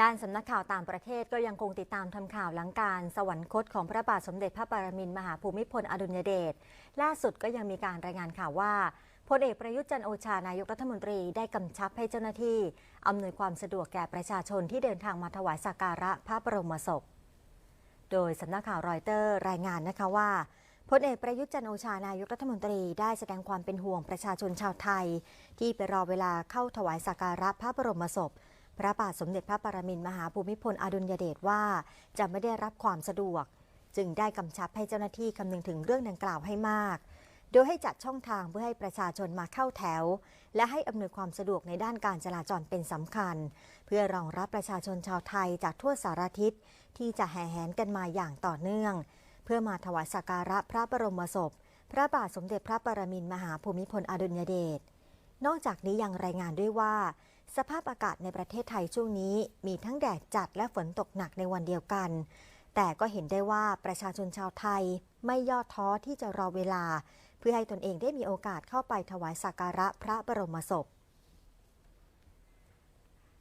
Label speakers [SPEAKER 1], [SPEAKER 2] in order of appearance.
[SPEAKER 1] ด้านสำนักข่าวต่างประเทศก็ยังคงติดตามทำข่าวหลังการ สวรรคตของพระบาทสมเด็จพระปรมินทรมหาภูมิพลอดุลยเดชล่าสุดก็ยังมีการรายงานข่าวว่าพลเอกประยุทธ์จันโอชานายกรัฐมนตรีได้กำชับให้เจ้าหน้าที่อำนวยความสะดวกแก่ประชาชนที่เดินทางมาถวายสักการะพระบรมศพ โดยสำนักข่าวรอยเตอร์รายงานนะคะว่าพลเอกประยุทธ์จันโอชานายกรัฐมนตรีได้แสดงความเป็นห่วงประชาชนชาวไทย ที่ไปรอเวลาเข้าถวายสักการะพระบรมศพ พระบาทสมเด็จพระปรมินทมหาภูมิพลอดุลยเดชว่า จะไม่ได้รับความสะดวก จึงได้กำชับให้เจ้าหน้าที่คำนึงถึงเรื่องดังกล่าวให้มาก โดยให้จัดช่องทางเพื่อให้ประชาชนมาเข้าแถว และให้อำนวยความสะดวกในด้านการจราจรเป็นสำคัญ เพื่อรองรับประชาชนชาวไทยจากทั่วสารทิศที่จะแห่แหนกันมาอย่างต่อเนื่อง เพื่อมาถวายสักการะพระบรมศพ พระบาทสมเด็จพระปรมินทมหาภูมิพลอดุลยเดชนอกจากนี้ยังรายงานด้วยว่า สภาพอากาศในประเทศไทยช่วงนี้มีทั้งแดดจัดและฝนตกหนักในวันเดียวกัน แต่ก็เห็นได้ว่าประชาชนชาวไทยไม่ย่อท้อที่จะรอเวลา เพื่อให้ตนเองได้มีโอกาสเข้าไปถวายสักการะพระบรมศพ